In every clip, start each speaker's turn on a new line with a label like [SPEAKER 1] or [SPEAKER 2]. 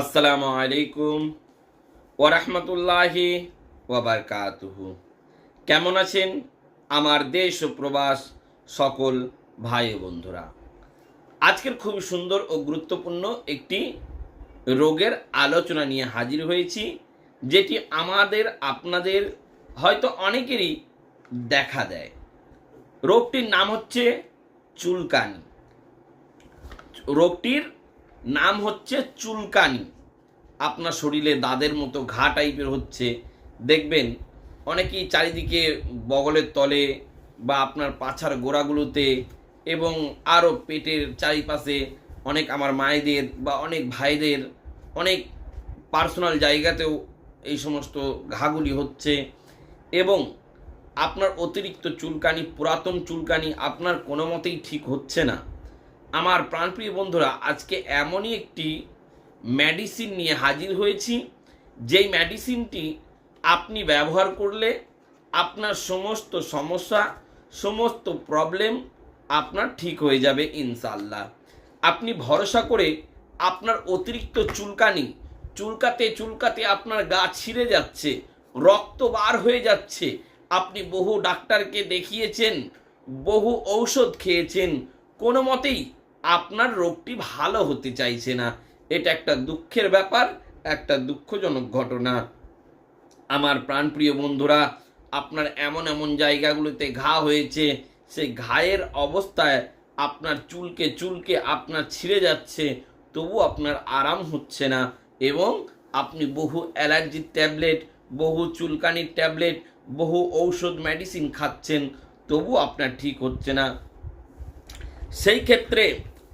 [SPEAKER 1] আসসালামু আলাইকুম ওরহমতুল্লাহি ওবরকাতুহু কেমন আছেন আমার দেশ ও প্রবাস সকল ভাই বন্ধুরা? আজকের খুব সুন্দর ও গুরুত্বপূর্ণ একটি রোগের আলোচনা নিয়ে হাজির হয়েছি, যেটি আমাদের, আপনাদের হয়তো অনেকেরই দেখা দেয়। রোগটির নাম হচ্ছে চুলকানি। রোগটির নাম হচ্ছে চুলকানি। আপনার শরীরে দাদের মতো ঘা টাইপের হচ্ছে। দেখবেন, অনেকেই চারিদিকে বগলের তলে বা আপনার পাছার গোড়াগুলোতে এবং আরও পেটের চারিপাশে অনেক আমার মায়েদের বা অনেক ভাইদের অনেক পার্সোনাল জায়গাতেও এই সমস্ত ঘাগুলি হচ্ছে এবং আপনার অতিরিক্ত চুলকানি, পুরাতন চুলকানি আপনার কোনো মতেই ঠিক হচ্ছে না। আমার প্রাণপ্রিয় বন্ধুরা, আজকে এমনই একটি মেডিসিন নিয়ে হাজির হয়েছি। যেই মেডিসিনটি আপনি ব্যবহার করলে আপনার সমস্ত সমস্যা, সমস্ত প্রবলেম আপনার ঠিক হয়ে যাবে ইনশাল্লাহ আপনি ভরসা করে আপনার অতিরিক্ত চুলকানি, চুলকাতে চুলকাতে আপনার গা ছিঁড়ে যাচ্ছে, রক্ত বার হয়ে যাচ্ছে। আপনি বহু ডাক্তারকে দেখিয়েছেন, বহু ঔষধ খেয়েছেন। কোনো মতেই আপনার রোগটি ভালো হতে চাইছে না। এটা একটা দুঃখের ব্যাপার, একটা দুঃখজনক ঘটনা। আমার প্রাণপ্রিয় বন্ধুরা, আপনার এমন এমন জায়গাগুলোতে ঘা হয়েছে সেই ঘায়ের অবস্থায় আপনার চুলকে চুলকে আপনার ছিঁড়ে যাচ্ছে, তবু আপনার আরাম হচ্ছে না এবং আপনি বহু অ্যালার্জির ট্যাবলেট, বহু চুলকানির ট্যাবলেট, বহু ঔষধ মেডিসিন খাচ্ছেন, তবু আপনার ঠিক হচ্ছে না। সেই ক্ষেত্রে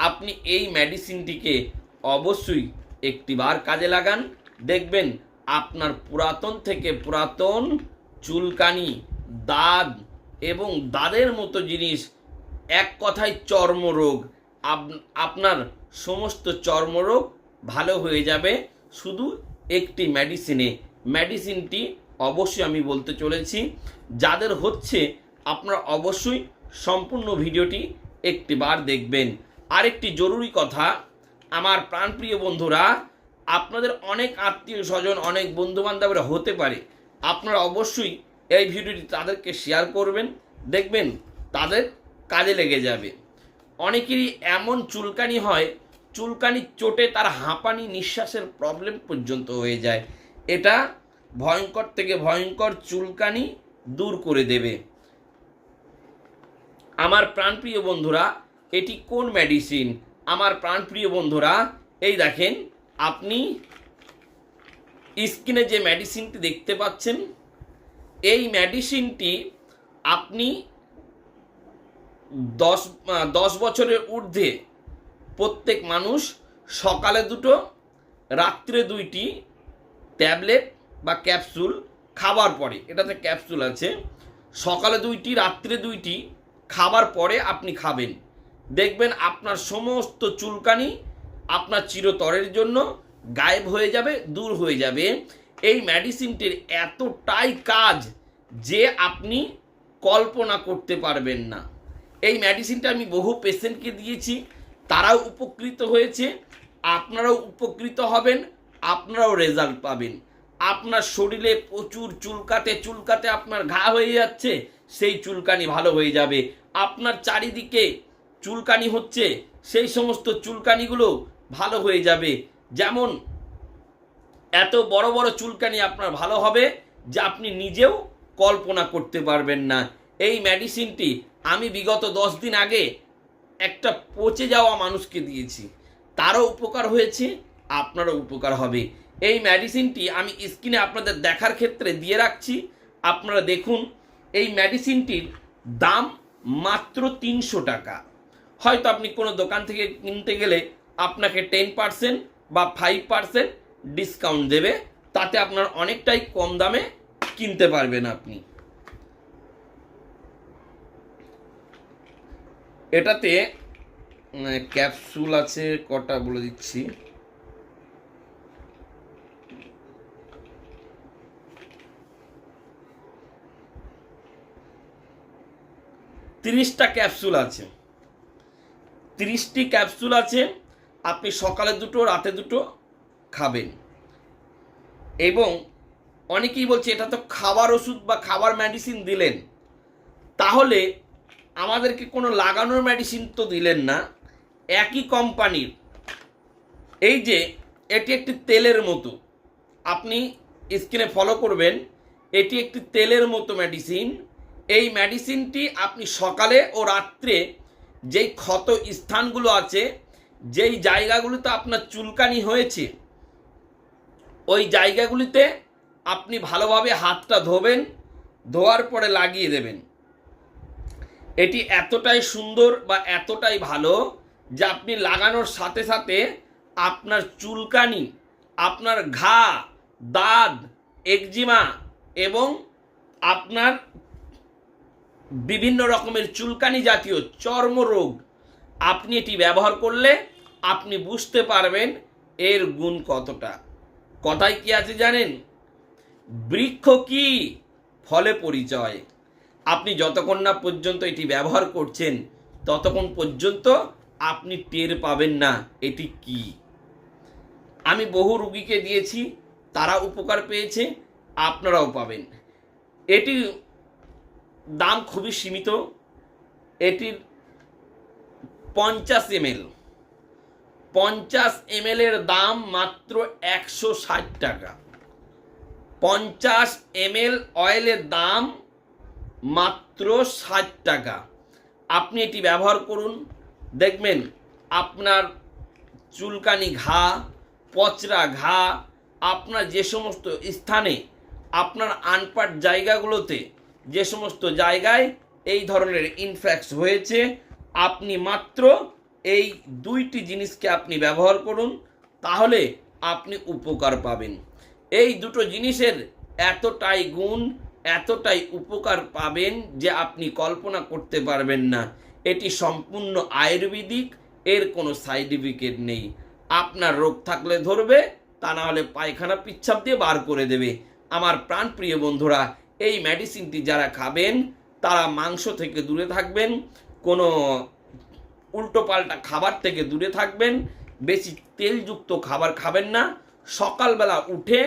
[SPEAKER 1] আপনি এই মেডিসিনটিকে অবশ্যই একটিবার কাজে লাগান। দেখবেন আপনার পুরাতন থেকে পুরাতন চুলকানি দাঁত এবং দাঁতের মতো জিনিস এক কথায় চর্মরোগ। আপ- আপনার সমস্ত চর্মরোগ ভালো হয়ে যাবে শুধু একটি মেডিসিনে মেডিসিনটি অবশ্যই আমি বলতে চলেছি, যাদের হচ্ছে আপনারা অবশ্যই সম্পূর্ণ ভিডিওটি একটিবার দেখবেন। আরেকটি জরুরি কথা। আমার প্রাণপ্রিয় বন্ধুরা, আপনাদের অনেক আত্মীয় স্বজন, অনেক বন্ধু বান্ধবরা হতে পারে। আপনারা অবশ্যই এই ভিডিওটি তাদেরকে শেয়ার করবেন, দেখবেন তাদের কাজে লেগে যাবে। অনেকেরই এমন চুলকানি হয়, চুলকানির চোটে তার হাঁপানি নিঃশ্বাসের প্রবলেম পর্যন্ত হয়ে যায়। এটা ভয়ঙ্কর থেকে ভয়ঙ্কর চুলকানি দূর করে দেবে। আমার প্রাণপ্রিয় বন্ধুরা এটি কোন মেডিসিন আমার প্রাণপ্রিয় বন্ধুরা, এই দেখেন, আপনি স্কিনে যে মেডিসিনটি দেখতে পাচ্ছেন, এই মেডিসিনটি আপনি দশ দশ বছরের ঊর্ধ্বে প্রত্যেক মানুষ সকালে দুটো, রাত্রে দুইটি ট্যাবলেট বা ক্যাপসুল খাবার পরে, এটাতে ক্যাপসুল আছে, সকালে দুইটি, রাত্রে দুইটি খাবার পরে আপনি খাবেন। দেখবেন আপনার সমস্ত চুলকানি আপনার চিরতরের জন্য গায়েব হয়ে যাবে, দূর হয়ে যাবে। এই মেডিসিনটির এতটাই কাজ যে আপনি কল্পনা করতে পারবেন না। এই মেডিসিনটা আমি বহু পেশেন্টকে দিয়েছি, তারাও উপকৃত হয়েছে, আপনারাও উপকৃত হবেন, আপনারাও রেজাল্ট পাবেন। আপনার শরীরে প্রচুর চুলকাতে চুলকাতে আপনার ঘা হয়ে যাচ্ছে, সেই চুলকানি ভালো হয়ে যাবে। আপনার চারিদিকে চুলকানি হচ্ছে, সেই সমস্ত চুলকানিগুলো ভালো হয়ে যাবে। যেমন, এত বড় বড় চুলকানি আপনার ভালো হবে যে আপনি নিজেও কল্পনা করতে পারবেন না। এই মেডিসিনটি আমি বিগত দশ দিন আগে একটা পচে যাওয়া মানুষকে দিয়েছি। তারও উপকার হয়েছে, আপনারও উপকার হবে। এই মেডিসিনটি আমি স্ক্রিনে আপনাদের দেখার ক্ষেত্রে দিয়ে রাখছি। আপনারা দেখুন, এই মেডিসিনটির দাম মাত্র তিনশো টাকা। হয়তো আপনি কোনো দোকান থেকে কিনতে গেলে আপনাকে টেন পার্সেন্ট বা ফাইভ পার্সেন্ট ডিসকাউন্ট দেবে, তাতে আপনার অনেকটাই কম দামে কিনতে পারবেন আপনি। এটাতে ক্যাপসুল আছে, কটা বলে দিচ্ছি। তিরিশটা ক্যাপসুল আছে। তিরিশটি ক্যাপসুল আছে, আপনি সকালে দুটো, রাতে দুটো খাবেন। এবং অনেকেই বলছে, এটা তো খাবার ওষুধ বা খাবার মেডিসিন দিলেন। তাহলে আমাদেরকে কোনো লাগানোর মেডিসিন তো দিলেন না, একই কোম্পানির এই যে, এটি একটি তেলের মতো। আপনি স্ক্রিনে ফলো করবেন, এটি একটি তেলের মতো মেডিসিন এই মেডিসিনটি আপনি সকালে ও রাত্রে যেই ক্ষত স্থানগুলো আছে, যেই জায়গাগুলিতে আপনার চুলকানি হয়েছে, ওই জায়গাগুলিতে আপনি ভালোভাবে হাতটা ধোবেন, ধোয়ার পরে লাগিয়ে দেবেন। এটি এতটাই সুন্দর বা এতটাই ভালো যে আপনি লাগানোর সাথে সাথে আপনার চুলকানি, আপনার ঘা, দাঁত, একজিমা এবং আপনার বিভিন্ন রকমের চুলকানি জাতীয় চর্মরোগ আপনি এটি ব্যবহার করলে আপনি বুঝতে পারবেন এর গুণ কতটা। কথায় কি আছে জানেন? বৃক্ষ কি? ফলে পরিচয়। আপনি যতক্ষণ না পর্যন্ত এটি ব্যবহার করছেন, ততক্ষণ পর্যন্ত আপনি টের পাবেন না এটি কি। আমি বহু রুগীকে দিয়েছি, তারা উপকার পেয়েছে, আপনারাও পাবেন। এটি দাম খুবই সীমিত। এটির পঞ্চাশ এমএল। পঞ্চাশ এমএলের দাম মাত্র একশো ষাট টাকা। পঞ্চাশ এমএল অয়েলের দাম মাত্র ষাট টাকা। আপনি এটি ব্যবহার করুন। দেখবেন আপনার চুলকানি ঘা, পচরা ঘা, আপনার যে সমস্ত স্থানে আপনার আনপাট জায়গাগুলোতে যে সমস্ত জায়গায় এই ধরনের ইনফ্যাক্স হয়েছে, আপনি মাত্র এই দুইটি জিনিসকে আপনি ব্যবহার করুন, তাহলে আপনি উপকার পাবেন। এই দুটো জিনিসের এতটাই গুণ, এতটাই উপকার পাবেন যে আপনি কল্পনা করতে পারবেন না। এটি সম্পূর্ণ আয়ুর্বেদিক, এর কোনো সাইড ইফেক্ট নেই। আপনার রোগ থাকলে ধরবে, তা না হলে পায়খানা পিচ্ছাপ দিয়ে বার করে দেবে। আমার প্রাণপ্রিয় বন্ধুরা এই মেডিসিনটি যারা খাবেন, তারা মাংস থেকে দূরে থাকবেন, কোনো উল্টোপাল্টা খাবার থেকে দূরে থাকবেন, বেশি তেলযুক্ত খাবার খাবেন না। সকালবেলা উঠে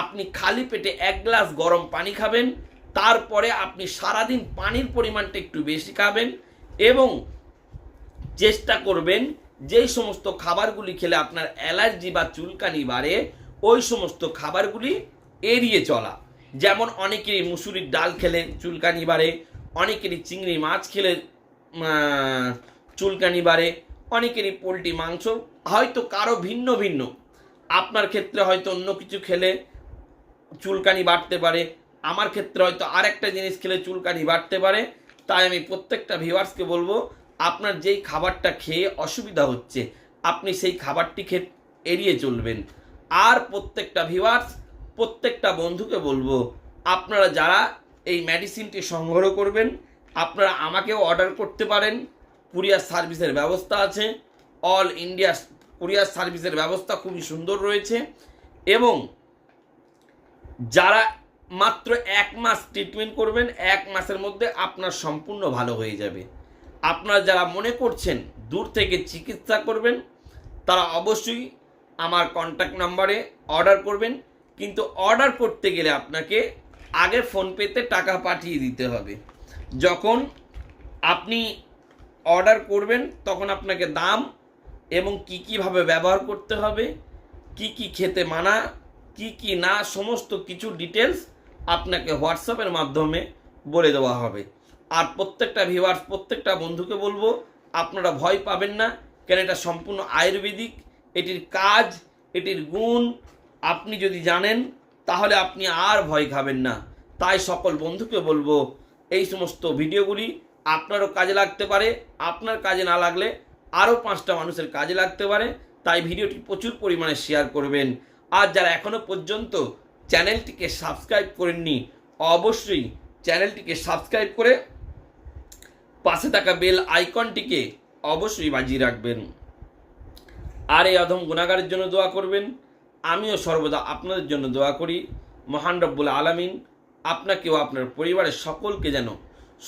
[SPEAKER 1] আপনি খালি পেটে এক গ্লাস গরম পানি খাবেন, তারপরে আপনি সারাদিন পানির পরিমাণটা একটু বেশি খাবেন এবং চেষ্টা করবেন যেই সমস্ত খাবারগুলি খেলে আপনার অ্যালার্জি বা চুলকানি বাড়ে, ওই সমস্ত খাবারগুলি এড়িয়ে চলা। যেমন অনেকেরই মুসুরির ডাল খেলে চুলকানি বাড়ে, অনেকেরই চিংড়ি মাছ খেলে চুলকানি বাড়ে, অনেকেরই পোলট্রি মাংস, হয়তো কারও ভিন্ন ভিন্ন। আপনার ক্ষেত্রে হয়তো অন্য কিছু খেলে চুলকানি বাড়তে পারে, আমার ক্ষেত্রে হয়তো আরেকটা জিনিস খেলে চুলকানি বাড়তে পারে, তাই আমি প্রত্যেকটা ভিউয়ার্সকে বলব, আপনার যেই খাবারটা খেয়ে অসুবিধা হচ্ছে, আপনি সেই খাবারটি খেয়ে এড়িয়ে চলবেন। আর প্রত্যেকটা ভিউয়ার্স প্রত্যেকটা বন্ধুকে বলব, আপনারা যারা এই মেডিসিনটি সংগ্রহ করবেন, আপনারা আমাকেও অর্ডার করতে পারেন। কুরিয়ার সার্ভিসের ব্যবস্থা আছে। অল ইন্ডিয়া কুরিয়ার সার্ভিসের ব্যবস্থা খুবই সুন্দর রয়েছে। এবং যারা মাত্র এক মাস ট্রিটমেন্ট করবেন, এক মাসের মধ্যে আপনার সম্পূর্ণ ভালো হয়ে যাবে। আপনারা যারা মনে করছেন দূর থেকে চিকিৎসা করবেন, তারা অবশ্যই আমার কন্ট্যাক্ট নাম্বারে অর্ডার করবেন। কিন্তু অর্ডার করতে গেলে আপনাকে আগে ফোনপেতে টাকা পাঠিয়ে দিতে হবে। যখন আপনি অর্ডার করবেন, তখন আপনাকে দাম এবং কি কীভাবে ব্যবহার করতে হবে, কি কি খেতে মানা, কি কি না, সমস্ত কিছু ডিটেলস আপনাকে হোয়াটসঅ্যাপের মাধ্যমে বলে দেওয়া হবে। আর প্রত্যেকটা ভিউয়ার্স প্রত্যেকটা বন্ধুকে বলব, আপনারা ভয় পাবেন না। কেন, এটা সম্পূর্ণ আয়ুর্বেদিক, এটির কাজ, এটির গুণ আপনি যদি জানেন, তাহলে আপনি আর ভয় খাবেন না। তাই সকল বন্ধুকে বলব, এই সমস্ত ভিডিওগুলি আপনারও কাজে লাগতে পারে, আপনার কাজে না লাগলে আরও পাঁচটা মানুষের কাজে লাগতে পারে। তাই ভিডিওটি প্রচুর পরিমাণে শেয়ার করবেন। আর যারা এখনও পর্যন্ত চ্যানেলটিকে সাবস্ক্রাইব করেননি, অবশ্যই চ্যানেলটিকে সাবস্ক্রাইব করে পাশে থাকা বেল আইকনটিকে অবশ্যই বাজিয়ে রাখবেন। আর এই অধম গুণাগারের জন্য দোয়া করবেন। আমিও সর্বদা আপনাদের জন্য দোয়া করি। মহান রব্বুল আলামিন, আপনাকেও আপনার পরিবারের সকলকে যেন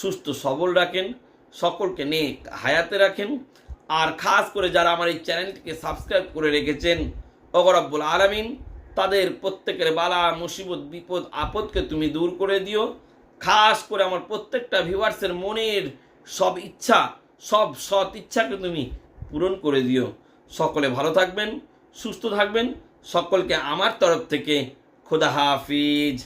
[SPEAKER 1] সুস্থ, সবল রাখেন, সকলকে নেক হায়াতে রাখেন। আর খাস করে যারা আমার এই চ্যানেলটিকে সাবস্ক্রাইব করে রেখেছেন অগরব্বুল আলামিন, তাদের প্রত্যেকের বালা, মুসিবত, বিপদ, আপদকে তুমি দূর করে দিও। খাস করে আমার প্রত্যেকটা ভিউয়ার্সের মনের সব ইচ্ছা, সব সৎ ইচ্ছাকে তুমি পূরণ করে দিও। সকলে ভালো থাকবেন, সুস্থ থাকবেন সকলকে আমার তরফ থেকে খুদা হাফিজ।